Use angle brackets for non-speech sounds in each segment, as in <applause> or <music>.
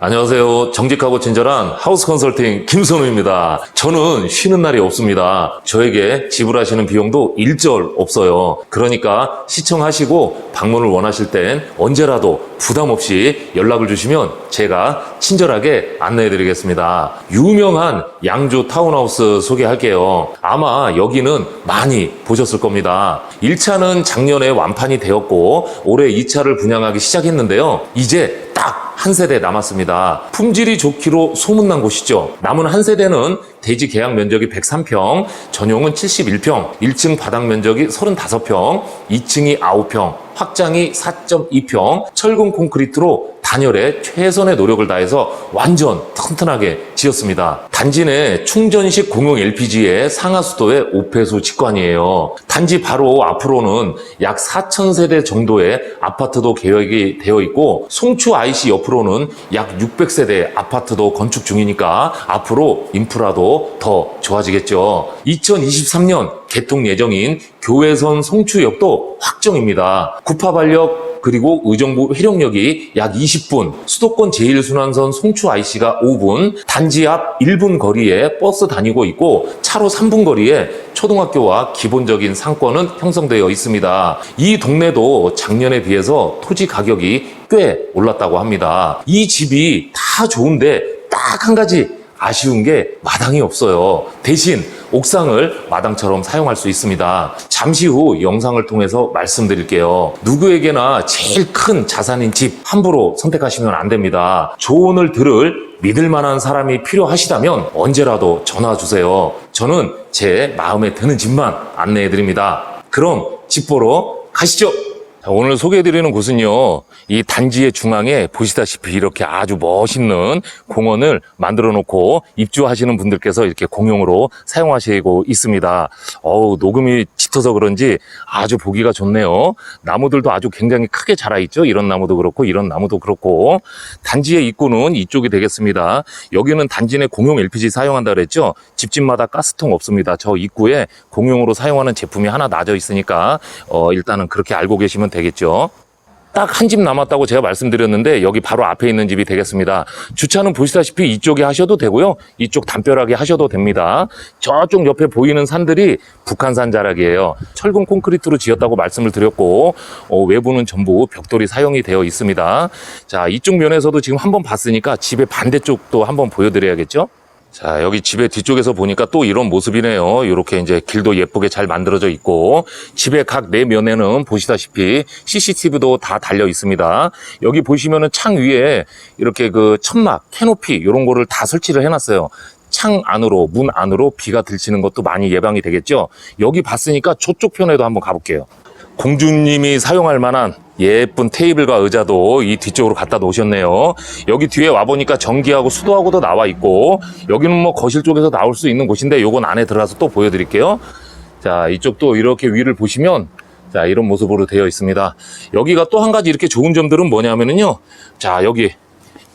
안녕하세요. 정직하고 친절한 하우스 컨설팅 김선우입니다. 저는 쉬는 날이 없습니다. 저에게 지불하시는 비용도 일절 없어요. 그러니까 시청하시고 방문을 원하실 땐 언제라도 부담 없이 연락을 주시면 제가 친절하게 안내해 드리겠습니다. 유명한 양주 타운하우스 소개할게요. 아마 여기는 많이 보셨을 겁니다. 1차는 작년에 완판이 되었고 올해 2차를 분양하기 시작했는데요. 이제 딱 한 세대 남았습니다. 품질이 좋기로 소문난 곳이죠. 남은 한 세대는 대지 계약 면적이 103평, 전용은 71평, 1층 바닥 면적이 35평, 2층이 9평, 확장이 4.2평, 철근 콘크리트로 단열에 최선의 노력을 다해서 완전 튼튼하게 지었습니다. 단지 내 충전식 공용 LPG의 상하수도의 5폐수 직관이에요. 단지 바로 앞으로는 약 4,000세대 정도의 아파트도 계획이 되어 있고 송추 IC 옆으로는 약 600세대 아파트도 건축 중이니까 앞으로 인프라도 더 좋아지겠죠. 2023년 개통 예정인 교외선 송추역도 확정입니다. 구파발역 그리고 의정부 회령역이 약 20분, 수도권 제1순환선 송추 IC가 5분, 단지 앞 1분 거리에 버스 다니고 있고 차로 3분 거리에 초등학교와 기본적인 상권은 형성되어 있습니다. 이 동네도 작년에 비해서 토지 가격이 꽤 올랐다고 합니다. 이 집이 다 좋은데 딱 한 가지 아쉬운 게 마당이 없어요. 대신 옥상을 마당처럼 사용할 수 있습니다. 잠시 후 영상을 통해서 말씀드릴게요. 누구에게나 제일 큰 자산인 집 함부로 선택하시면 안 됩니다. 조언을 들을 믿을 만한 사람이 필요하시다면 언제라도 전화 주세요. 저는 제 마음에 드는 집만 안내해 드립니다. 그럼 집 보러 가시죠. 자, 오늘 소개해드리는 곳은요, 이 단지의 중앙에 보시다시피 이렇게 아주 멋있는 공원을 만들어 놓고 입주하시는 분들께서 이렇게 공용으로 사용하시고 있습니다. 어우, 녹음이 짙어서 그런지 아주 보기가 좋네요. 나무들도 아주 굉장히 크게 자라있죠. 이런 나무도 그렇고, 이런 나무도 그렇고. 단지의 입구는 이쪽이 되겠습니다. 여기는 단지 내 공용 LPG 사용한다 그랬죠. 집집마다 가스통 없습니다. 저 입구에 공용으로 사용하는 제품이 하나 놔져 있으니까, 어, 일단은 그렇게 알고 계시면 되겠죠. 딱 한 집 남았다고 제가 말씀드렸는데 여기 바로 앞에 있는 집이 되겠습니다. 주차는 보시다시피 이쪽에 하셔도 되고요. 이쪽 담벼락에 하셔도 됩니다. 저쪽 옆에 보이는 산들이 북한산 자락이에요. 철근 콘크리트로 지었다고 말씀을 드렸고 어, 외부는 전부 벽돌이 사용이 되어 있습니다. 자 이쪽 면에서도 지금 한번 봤으니까 집의 반대쪽도 한번 보여드려야겠죠. 자, 여기 집의 뒤쪽에서 보니까 또 이런 모습이네요. 이렇게 이제 길도 예쁘게 잘 만들어져 있고, 집의 각 내면에는 보시다시피 CCTV도 다 달려 있습니다. 여기 보시면은 창 위에 이렇게 그 천막, 캐노피, 이런 거를 다 설치를 해 놨어요. 창 안으로, 문 안으로 비가 들치는 것도 많이 예방이 되겠죠. 여기 봤으니까 저쪽 편에도 한번 가볼게요. 공주님이 사용할 만한 예쁜 테이블과 의자도 이 뒤쪽으로 갖다 놓으셨네요. 여기 뒤에 와보니까 전기하고 수도하고도 나와 있고, 여기는 뭐 거실 쪽에서 나올 수 있는 곳인데, 요건 안에 들어가서 또 보여드릴게요. 자, 이쪽도 이렇게 위를 보시면, 자, 이런 모습으로 되어 있습니다. 여기가 또 한 가지 이렇게 좋은 점들은 뭐냐면은요. 자, 여기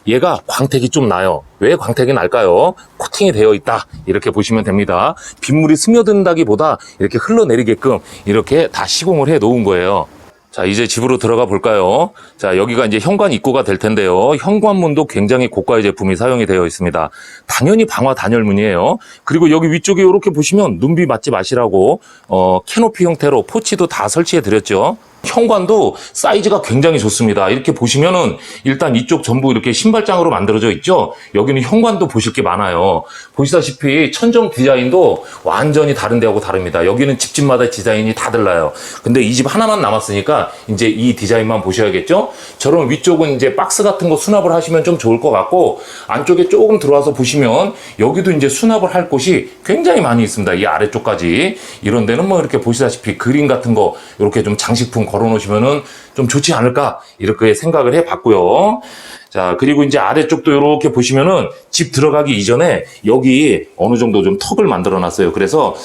얘가 광택이 좀 나요. 왜 광택이 날까요? 코팅이 되어 있다. 이렇게 보시면 됩니다. 빗물이 스며든다기보다 이렇게 흘러내리게끔 이렇게 다 시공을 해 놓은 거예요. 자, 이제 집으로 들어가 볼까요? 자, 여기가 이제 현관 입구가 될 텐데요. 현관문도 굉장히 고가의 제품이 사용이 되어 있습니다. 당연히 방화 단열문이에요. 그리고 여기 위쪽에 이렇게 보시면 눈비 맞지 마시라고, 어, 캐노피 형태로 포치도 다 설치해 드렸죠. 현관도 사이즈가 굉장히 좋습니다. 이렇게 보시면은 일단 이쪽 전부 이렇게 신발장으로 만들어져 있죠. 여기는 현관도 보실 게 많아요. 보시다시피 천정 디자인도 완전히 다른 데하고 다릅니다. 여기는 집집마다 디자인이 다 달라요. 근데 이 집 하나만 남았으니까 이제 이 디자인만 보셔야겠죠. 저런 위쪽은 이제 박스 같은 거 수납을 하시면 좀 좋을 것 같고 안쪽에 조금 들어와서 보시면 여기도 이제 수납을 할 곳이 굉장히 많이 있습니다. 이 아래쪽까지 이런 데는 뭐 이렇게 보시다시피 그림 같은 거 이렇게 좀 장식품 걸어 놓으시면은 좀 좋지 않을까 이렇게 생각을 해 봤고요. 자, 그리고 이제 아래쪽도 이렇게 보시면은 집 들어가기 이전에 여기 어느 정도 좀 턱을 만들어 놨어요. 그래서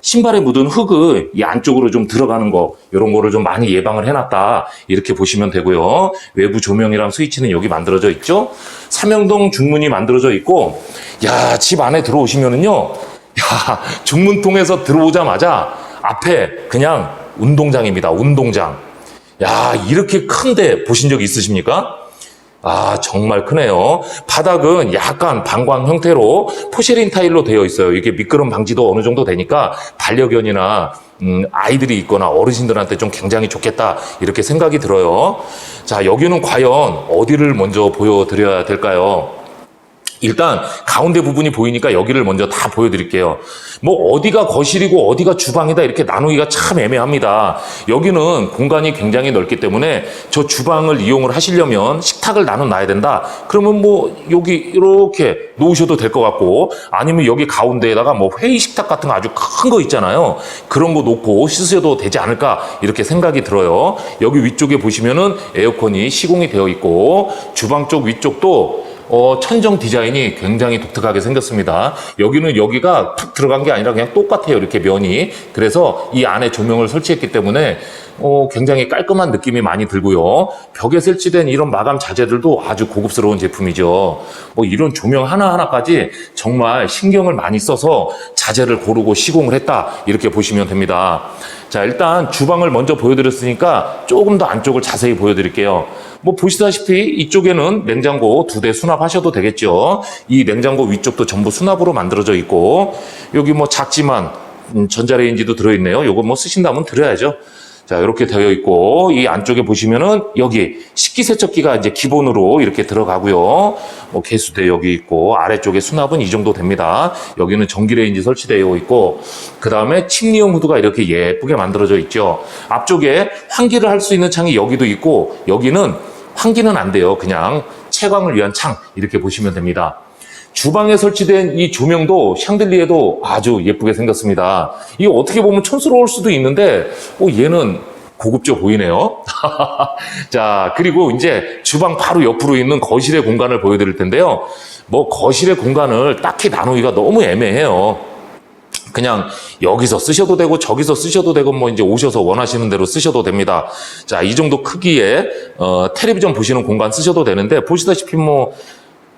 신발에 묻은 흙을 이 안쪽으로 좀 들어가는 거 이런 거를 좀 많이 예방을 해놨다 이렇게 보시면 되고요 외부 조명이랑 스위치는 여기 만들어져 있죠 삼형동 중문이 만들어져 있고 야 집 안에 들어오시면은요 야 중문통에서 들어오자마자 앞에 그냥 운동장입니다 운동장 야 이렇게 큰데 보신 적 있으십니까? 아, 정말 크네요. 바닥은 약간 방광 형태로 포쉐린 타일로 되어 있어요. 이게 미끄럼 방지도 어느 정도 되니까 반려견이나 음, 아이들이 있거나 어르신들한테 좀 굉장히 좋겠다 이렇게 생각이 들어요. 자, 여기는 과연 어디를 먼저 보여드려야 될까요? 일단 가운데 부분이 보이니까 여기를 먼저 다 보여드릴게요. 뭐 어디가 거실이고 어디가 주방이다 이렇게 나누기가 참 애매합니다. 여기는 공간이 굉장히 넓기 때문에 저 주방을 이용을 하시려면 식탁을 나눠 놔야 된다. 그러면 뭐 여기 이렇게 놓으셔도 될 것 같고 아니면 여기 가운데에다가 뭐 회의 식탁 같은 거 아주 큰 거 있잖아요. 그런 거 놓고 쓰셔도 되지 않을까 이렇게 생각이 들어요. 여기 위쪽에 보시면은 에어컨이 시공이 되어 있고 주방 쪽 위쪽도 어, 천정 디자인이 굉장히 독특하게 생겼습니다. 여기는 여기가 툭 들어간 게 아니라 그냥 똑같아요. 이렇게 면이. 그래서 이 안에 조명을 설치했기 때문에 어, 굉장히 깔끔한 느낌이 많이 들고요. 벽에 설치된 이런 마감 자재들도 아주 고급스러운 제품이죠. 뭐 이런 조명 하나하나까지 정말 신경을 많이 써서 자재를 고르고 시공을 했다. 이렇게 보시면 됩니다. 자, 일단 주방을 먼저 보여드렸으니까 조금 더 안쪽을 자세히 보여드릴게요. 뭐 보시다시피 이쪽에는 냉장고 두 대 수납하셔도 되겠죠. 이 냉장고 위쪽도 전부 수납으로 만들어져 있고 여기 뭐 작지만 음, 전자레인지도 들어있네요. 요거 뭐 쓰신다면 드려야죠. 자, 이렇게 되어 있고, 이 안쪽에 보시면은 여기 식기세척기가 이제 기본으로 이렇게 들어가고요. 뭐 개수대 여기 있고, 아래쪽에 수납은 이 정도 됩니다. 여기는 전기레인지 설치되어 있고, 그 다음에 침리용 후드가 이렇게 예쁘게 만들어져 있죠. 앞쪽에 환기를 할 수 있는 창이 여기도 있고, 여기는 환기는 안 돼요. 그냥 채광을 위한 창, 이렇게 보시면 됩니다. 주방에 설치된 이 조명도 샹들리에도 아주 예쁘게 생겼습니다. 이게 어떻게 보면 촌스러울 수도 있는데, 어, 얘는 고급져 보이네요. <laughs> 자, 그리고 이제 주방 바로 옆으로 있는 거실의 공간을 보여드릴 텐데요. 뭐 거실의 공간을 딱히 나누기가 너무 애매해요. 그냥 여기서 쓰셔도 되고 저기서 쓰셔도 되고 뭐 이제 오셔서 원하시는 대로 쓰셔도 됩니다. 자, 이 정도 크기의 어, 텔레비전 보시는 공간 쓰셔도 되는데 보시다시피 뭐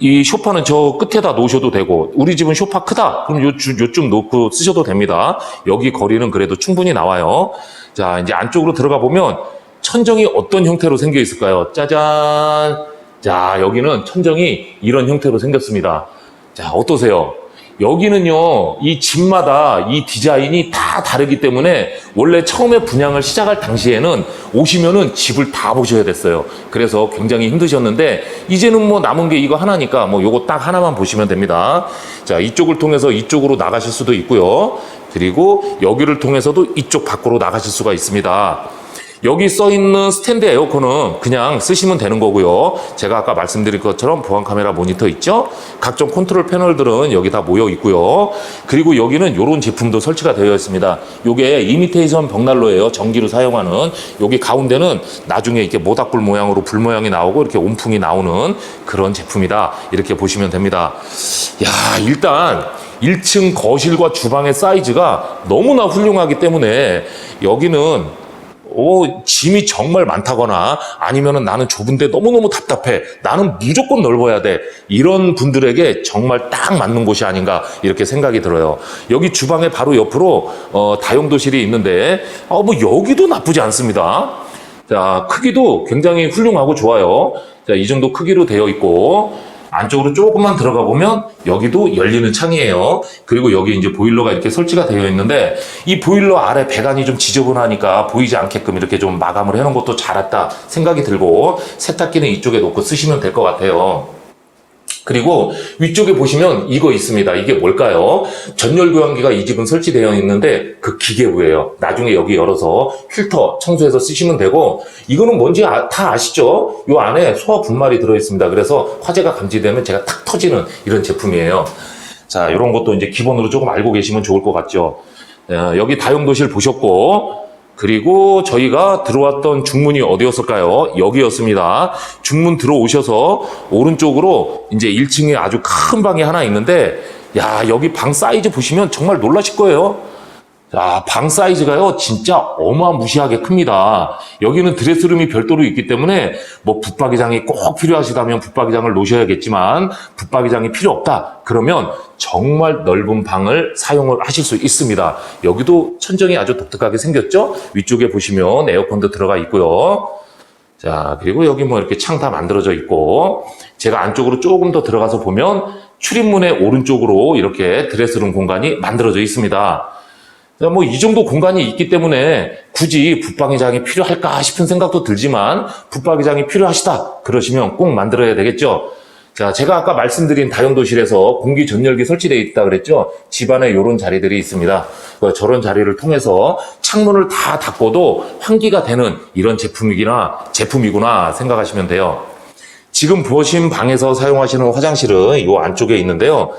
이 쇼파는 저 끝에다 놓으셔도 되고 우리 집은 쇼파 크다. 그럼 요, 주- 요쯤 놓고 쓰셔도 됩니다. 여기 거리는 그래도 충분히 나와요. 자 이제 안쪽으로 들어가 보면 천정이 어떤 형태로 생겨 있을까요? 짜잔! 자 여기는 천정이 이런 형태로 생겼습니다. 자 어떠세요 여기는요, 이 집마다 이 디자인이 다 다르기 때문에 원래 처음에 분양을 시작할 당시에는 오시면은 집을 다 보셔야 됐어요. 그래서 굉장히 힘드셨는데 이제는 뭐 남은 게 이거 하나니까 뭐 요거 딱 하나만 보시면 됩니다. 자, 이쪽을 통해서 이쪽으로 나가실 수도 있고요. 그리고 여기를 통해서도 이쪽 밖으로 나가실 수가 있습니다. 여기 써 있는 스탠드 에어컨은 그냥 쓰시면 되는 거고요. 제가 아까 말씀드린 것처럼 보안 카메라 모니터 있죠? 각종 컨트롤 패널들은 여기 다 모여 있고요. 그리고 여기는 이런 제품도 설치가 되어 있습니다. 요게 이미테이션 벽난로예요. 전기로 사용하는. 여기 가운데는 나중에 이렇게 모닥불 모양으로 불 모양이 나오고 이렇게 온풍이 나오는 그런 제품이다. 이렇게 보시면 됩니다. 야, 일단 1층 거실과 주방의 사이즈가 너무나 훌륭하기 때문에 여기는 오, 짐이 정말 많다거나 아니면은 나는 좁은데 너무너무 답답해. 나는 무조건 넓어야 돼. 이런 분들에게 정말 딱 맞는 곳이 아닌가 이렇게 생각이 들어요. 여기 주방에 바로 옆으로 어, 다용도실이 있는데 어, 뭐 여기도 나쁘지 않습니다. 자, 크기도 굉장히 훌륭하고 좋아요. 자, 이 정도 크기로 되어 있고 안쪽으로 조금만 들어가 보면 여기도 열리는 창이에요. 그리고 여기 이제 보일러가 이렇게 설치가 되어 있는데 이 보일러 아래 배관이 좀 지저분하니까 보이지 않게끔 이렇게 좀 마감을 해놓은 것도 잘했다 생각이 들고 세탁기는 이쪽에 놓고 쓰시면 될 것 같아요. 그리고 위쪽에 보시면 이거 있습니다. 이게 뭘까요? 전열 교환기가 이 집은 설치되어 있는데 그 기계부예요. 나중에 여기 열어서 필터 청소해서 쓰시면 되고 이거는 뭔지 아- 다 아시죠? 요 안에 소화 분말이 들어 있습니다. 그래서 화재가 감지되면 제가 탁 터지는 이런 제품이에요. 자, 이런 것도 이제 기본으로 조금 알고 계시면 좋을 것 같죠. 어, 여기 다용도실 보셨고 그리고 저희가 들어왔던 중문이 어디였을까요? 여기였습니다. 중문 들어오셔서 오른쪽으로 이제 1층에 아주 큰 방이 하나 있는데, 야, 여기 방 사이즈 보시면 정말 놀라실 거예요. 자, 방 사이즈가요, 진짜 어마무시하게 큽니다. 여기는 드레스룸이 별도로 있기 때문에, 뭐, 붙박이장이 꼭 필요하시다면 붙박이장을 놓으셔야겠지만, 붙박이장이 필요 없다. 그러면 정말 넓은 방을 사용을 하실 수 있습니다. 여기도 천정이 아주 독특하게 생겼죠? 위쪽에 보시면 에어컨도 들어가 있고요. 자, 그리고 여기 뭐 이렇게 창 다 만들어져 있고, 제가 안쪽으로 조금 더 들어가서 보면 출입문의 오른쪽으로 이렇게 드레스룸 공간이 만들어져 있습니다. 뭐 이 정도 공간이 있기 때문에 굳이 붙박이장이 필요할까 싶은 생각도 들지만 붙박이장이 필요하시다 그러시면 꼭 만들어야 되겠죠. 자, 제가 아까 말씀드린 다용도실에서 공기 전열기 설치되어 있다 그랬죠. 집안에 이런 자리들이 있습니다. 그 저런 자리를 통해서 창문을 다 닫고도 환기가 되는 이런 제품이구나 제품이구나 생각하시면 돼요. 지금 보신 방에서 사용하시는 화장실은 이 안쪽에 있는데요.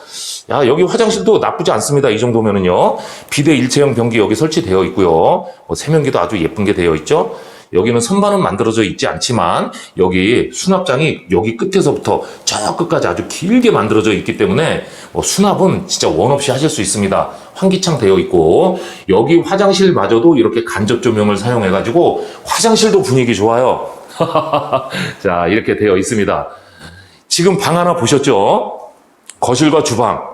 야, 여기 화장실도 나쁘지 않습니다. 이 정도면은요. 비대 일체형 변기 여기 설치되어 있고요. 뭐 세면기도 아주 예쁜 게 되어 있죠. 여기는 선반은 만들어져 있지 않지만 여기 수납장이 여기 끝에서부터 저 끝까지 아주 길게 만들어져 있기 때문에 뭐 수납은 진짜 원 없이 하실 수 있습니다. 환기창 되어 있고 여기 화장실마저도 이렇게 간접 조명을 사용해 가지고 화장실도 분위기 좋아요. <laughs> 자, 이렇게 되어 있습니다. 지금 방 하나 보셨죠? 거실과 주방.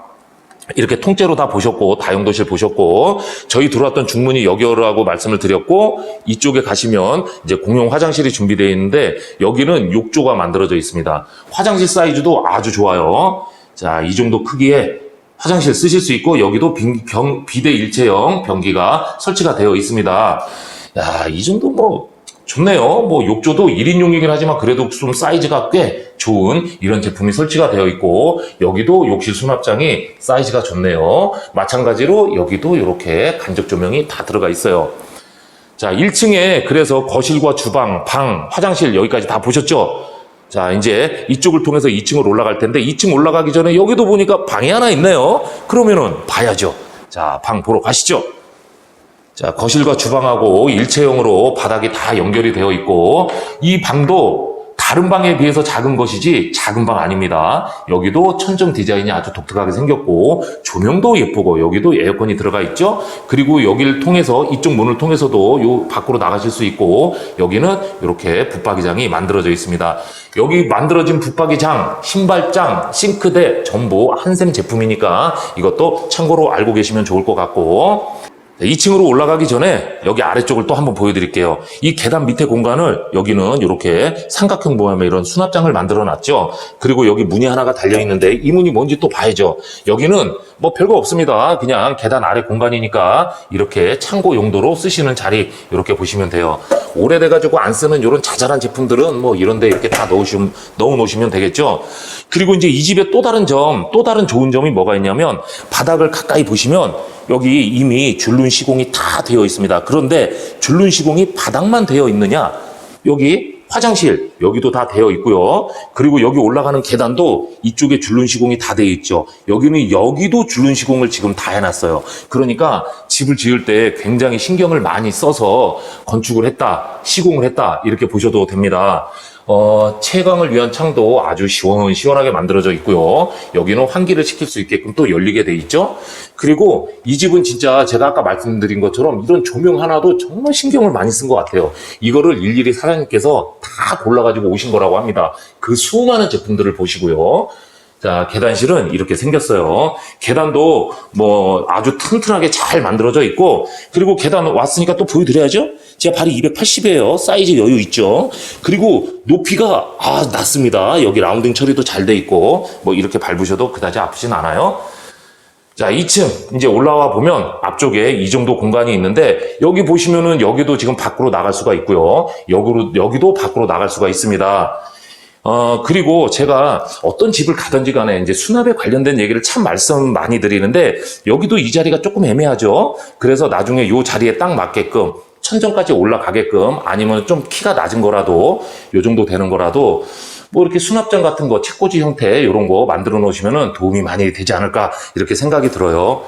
이렇게 통째로 다 보셨고, 다용도실 보셨고, 저희 들어왔던 중문이 여기라고 말씀을 드렸고, 이쪽에 가시면 이제 공용 화장실이 준비되어 있는데, 여기는 욕조가 만들어져 있습니다. 화장실 사이즈도 아주 좋아요. 자, 이 정도 크기에 화장실 쓰실 수 있고, 여기도 빈- 병- 비대 일체형 변기가 설치가 되어 있습니다. 야, 이 정도 뭐, 좋네요. 뭐 욕조도 1인용이긴 하지만 그래도 좀 사이즈가 꽤 좋은 이런 제품이 설치가 되어 있고 여기도 욕실 수납장이 사이즈가 좋네요. 마찬가지로 여기도 이렇게 간접 조명이 다 들어가 있어요. 자, 1층에 그래서 거실과 주방, 방, 화장실 여기까지 다 보셨죠? 자, 이제 이쪽을 통해서 2층으로 올라갈 텐데 2층 올라가기 전에 여기도 보니까 방이 하나 있네요. 그러면은 봐야죠. 자, 방 보러 가시죠. 자, 거실과 주방하고 일체형으로 바닥이 다 연결이 되어 있고, 이 방도 다른 방에 비해서 작은 것이지 작은 방 아닙니다. 여기도 천정 디자인이 아주 독특하게 생겼고, 조명도 예쁘고, 여기도 에어컨이 들어가 있죠? 그리고 여기를 통해서, 이쪽 문을 통해서도 요 밖으로 나가실 수 있고, 여기는 이렇게 붙박이장이 만들어져 있습니다. 여기 만들어진 붙박이장, 신발장, 싱크대 전부 한샘 제품이니까 이것도 참고로 알고 계시면 좋을 것 같고, 2층으로 올라가기 전에 여기 아래쪽을 또 한번 보여드릴게요. 이 계단 밑에 공간을 여기는 이렇게 삼각형 모양의 이런 수납장을 만들어 놨죠. 그리고 여기 문이 하나가 달려 있는데 이 문이 뭔지 또 봐야죠. 여기는 뭐 별거 없습니다. 그냥 계단 아래 공간이니까 이렇게 창고 용도로 쓰시는 자리 이렇게 보시면 돼요. 오래돼 가지고 안 쓰는 이런 자잘한 제품들은 뭐 이런데 이렇게 다 넣으시면, 넣어 놓으시면 되겠죠. 그리고 이제 이 집에 또 다른 점, 또 다른 좋은 점이 뭐가 있냐면 바닥을 가까이 보시면 여기 이미 줄눈 시공이 다 되어 있습니다. 그런데 줄눈 시공이 바닥만 되어 있느냐? 여기 화장실 여기도 다 되어 있고요. 그리고 여기 올라가는 계단도 이쪽에 줄눈 시공이 다 되어 있죠. 여기는 여기도 줄눈 시공을 지금 다 해놨어요. 그러니까 집을 지을 때 굉장히 신경을 많이 써서 건축을 했다, 시공을 했다 이렇게 보셔도 됩니다. 어, 채광을 위한 창도 아주 시원 시원하게 만들어져 있고요. 여기는 환기를 시킬 수 있게끔 또 열리게 돼 있죠. 그리고 이 집은 진짜 제가 아까 말씀드린 것처럼 이런 조명 하나도 정말 신경을 많이 쓴 것 같아요. 이거를 일일이 사장님께서 다 골라가지고 오신 거라고 합니다. 그 수많은 제품들을 보시고요. 자, 계단실은 이렇게 생겼어요. 계단도 뭐 아주 튼튼하게 잘 만들어져 있고, 그리고 계단 왔으니까 또 보여드려야죠? 제 발이 280이에요. 사이즈 여유 있죠? 그리고 높이가, 아, 낮습니다. 여기 라운딩 처리도 잘 돼 있고, 뭐 이렇게 밟으셔도 그다지 아프진 않아요. 자, 2층 이제 올라와 보면 앞쪽에 이 정도 공간이 있는데 여기 보시면은 여기도 지금 밖으로 나갈 수가 있고요. 여기로 여기도 밖으로 나갈 수가 있습니다. 어, 그리고 제가 어떤 집을 가든지 간에 이제 수납에 관련된 얘기를 참 말씀 많이 드리는데 여기도 이 자리가 조금 애매하죠. 그래서 나중에 이 자리에 딱 맞게끔 천정까지 올라가게끔 아니면 좀 키가 낮은 거라도 요 정도 되는 거라도 뭐 이렇게 수납장 같은 거 책꽂이 형태 이런 거 만들어 놓으시면은 도움이 많이 되지 않을까 이렇게 생각이 들어요.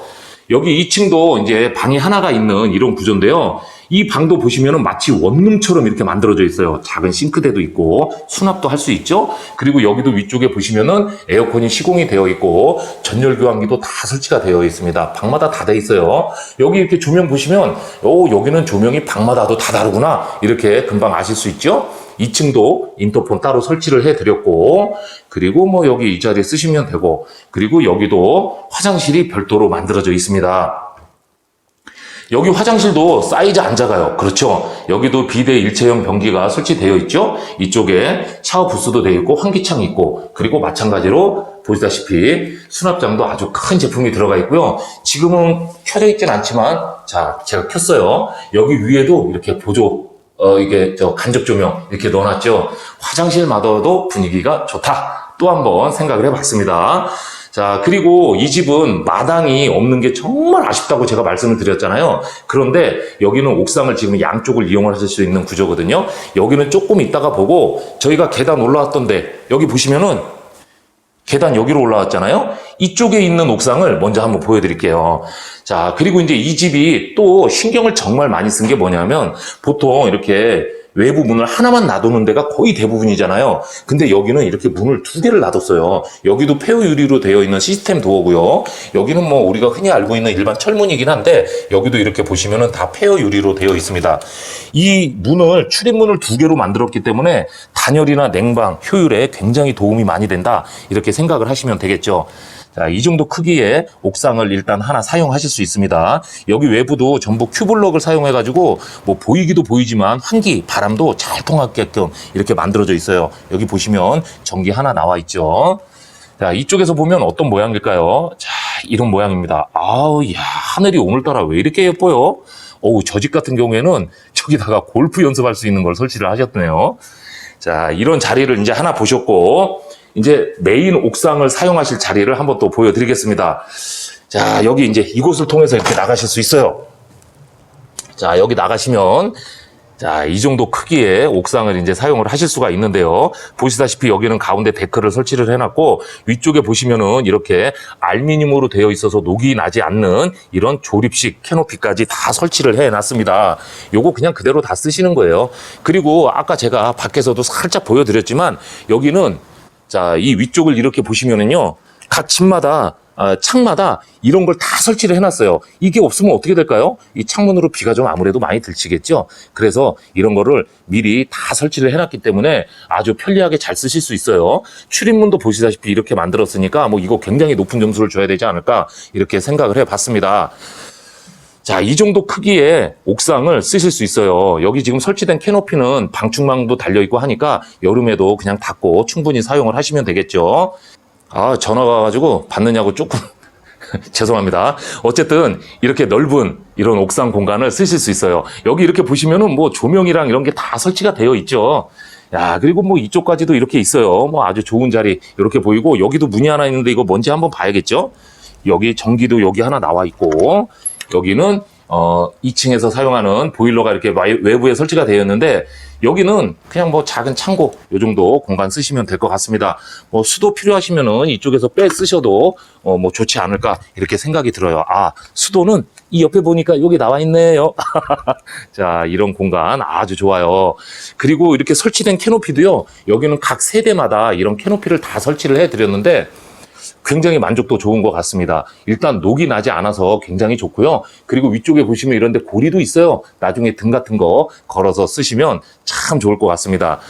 여기 2층도 이제 방이 하나가 있는 이런 구조인데요. 이 방도 보시면은 마치 원룸처럼 이렇게 만들어져 있어요. 작은 싱크대도 있고 수납도 할 수 있죠. 그리고 여기도 위쪽에 보시면은 에어컨이 시공이 되어 있고 전열 교환기도 다 설치가 되어 있습니다. 방마다 다 돼 있어요. 여기 이렇게 조명 보시면 오 여기는 조명이 방마다도 다 다르구나 이렇게 금방 아실 수 있죠. 2층도 인터폰 따로 설치를 해드렸고, 그리고 뭐 여기 이 자리에 쓰시면 되고, 그리고 여기도 화장실이 별도로 만들어져 있습니다. 여기 화장실도 사이즈 안 작아요. 그렇죠? 여기도 비대 일체형 변기가 설치되어 있죠? 이쪽에 샤워 부스도 되어 있고 환기창이 있고 그리고 마찬가지로 보시다시피 수납장도 아주 큰 제품이 들어가 있고요. 지금은 켜져 있진 않지만 자 제가 켰어요. 여기 위에도 이렇게 보조 어 이게 저 간접 조명 이렇게 넣어놨죠. 화장실마다도 분위기가 좋다. 또 한 번 생각을 해봤습니다. 자, 그리고 이 집은 마당이 없는 게 정말 아쉽다고 제가 말씀을 드렸잖아요. 그런데 여기는 옥상을 지금 양쪽을 이용을 하실 수 있는 구조거든요. 여기는 조금 있다가 보고 저희가 계단 올라왔던데 여기 보시면은 계단 여기로 올라왔잖아요. 이쪽에 있는 옥상을 먼저 한번 보여드릴게요. 자, 그리고 이제 이 집이 또 신경을 정말 많이 쓴 게 뭐냐면 보통 이렇게 외부 문을 하나만 놔두는 데가 거의 대부분이잖아요. 근데 여기는 이렇게 문을 두 개를 놔뒀어요. 여기도 폐우 유리로 되어 있는 시스템 도어고요. 여기는 뭐 우리가 흔히 알고 있는 일반 철문이긴 한데 여기도 이렇게 보시면은 다 폐우 유리로 되어 있습니다. 이 문을 출입문을 두 개로 만들었기 때문에 단열이나 냉방 효율에 굉장히 도움이 많이 된다. 이렇게 생각을 하시면 되겠죠. 자, 이 정도 크기의 옥상을 일단 하나 사용하실 수 있습니다. 여기 외부도 전부 큐블럭을 사용해가지고 뭐 보이기도 보이지만 환기, 바람도 잘 통하게끔 이렇게 만들어져 있어요. 여기 보시면 전기 하나 나와 있죠. 자, 이쪽에서 보면 어떤 모양일까요? 자, 이런 모양입니다. 아우, 야, 하늘이 오늘따라 왜 이렇게 예뻐요? 어우, 저 집 같은 경우에는 저기다가 골프 연습할 수 있는 걸 설치를 하셨네요. 자, 이런 자리를 이제 하나 보셨고, 이제 메인 옥상을 사용하실 자리를 한번 또 보여드리겠습니다. 자, 여기 이제 이곳을 통해서 이렇게 나가실 수 있어요. 자, 여기 나가시면 자, 이 정도 크기의 옥상을 이제 사용을 하실 수가 있는데요. 보시다시피 여기는 가운데 데크를 설치를 해놨고 위쪽에 보시면은 이렇게 알미늄으로 되어 있어서 녹이 나지 않는 이런 조립식 캐노피까지 다 설치를 해놨습니다. 요거 그냥 그대로 다 쓰시는 거예요. 그리고 아까 제가 밖에서도 살짝 보여드렸지만 여기는 자, 이 위쪽을 이렇게 보시면은요. 각 집마다 아, 창마다 이런 걸 다 설치를 해놨어요. 이게 없으면 어떻게 될까요? 이 창문으로 비가 좀 아무래도 많이 들치겠죠. 그래서 이런 거를 미리 다 설치를 해놨기 때문에 아주 편리하게 잘 쓰실 수 있어요. 출입문도 보시다시피 이렇게 만들었으니까 뭐 이거 굉장히 높은 점수를 줘야 되지 않을까 이렇게 생각을 해봤습니다. 자, 이 정도 크기의 옥상을 쓰실 수 있어요. 여기 지금 설치된 캐노피는 방충망도 달려있고 하니까 여름에도 그냥 닫고 충분히 사용을 하시면 되겠죠. 아, 전화가 와가지고 받느냐고 조금 <laughs> 죄송합니다. 어쨌든 이렇게 넓은 이런 옥상 공간을 쓰실 수 있어요. 여기 이렇게 보시면은 뭐 조명이랑 이런 게 다 설치가 되어 있죠. 야, 그리고 뭐 이쪽까지도 이렇게 있어요. 뭐 아주 좋은 자리 이렇게 보이고 여기도 문이 하나 있는데 이거 뭔지 한번 봐야겠죠? 여기 전기도 여기 하나 나와 있고 여기는 어 2층에서 사용하는 보일러가 이렇게 외부에 설치가 되어 있는데 여기는 그냥 뭐 작은 창고 요 정도 공간 쓰시면 될 것 같습니다. 뭐 수도 필요하시면은 이쪽에서 빼 쓰셔도 어 뭐 좋지 않을까 이렇게 생각이 들어요. 아 수도는 이 옆에 보니까 여기 나와 있네요. <laughs> 자 이런 공간 아주 좋아요. 그리고 이렇게 설치된 캐노피도요. 여기는 각 세대마다 이런 캐노피를 다 설치를 해드렸는데 굉장히 만족도 좋은 것 같습니다. 일단 녹이 나지 않아서 굉장히 좋고요. 그리고 위쪽에 보시면 이런데 고리도 있어요. 나중에 등 같은 거 걸어서 쓰시면 참 좋을 것 같습니다.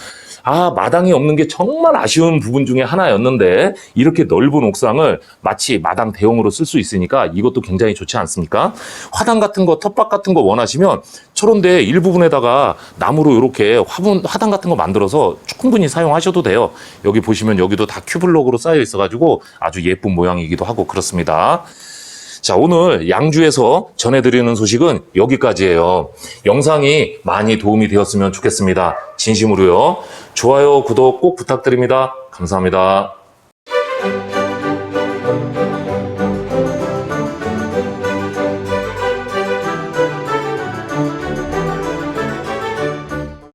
아, 마당이 없는 게 정말 아쉬운 부분 중에 하나였는데 이렇게 넓은 옥상을 마치 마당 대용으로 쓸 수 있으니까 이것도 굉장히 좋지 않습니까? 화단 같은 거, 텃밭 같은 거 원하시면 저런데 일부분에다가 나무로 이렇게 화분, 화단 같은 거 만들어서 충분히 사용하셔도 돼요. 여기 보시면 여기도 다 큐블럭으로 쌓여 있어가지고 아주 예쁜 모양이기도 하고 그렇습니다. 자, 오늘 양주에서 전해드리는 소식은 여기까지예요. 영상이 많이 도움이 되었으면 좋겠습니다. 진심으로요. 좋아요, 구독 꼭 부탁드립니다. 감사합니다.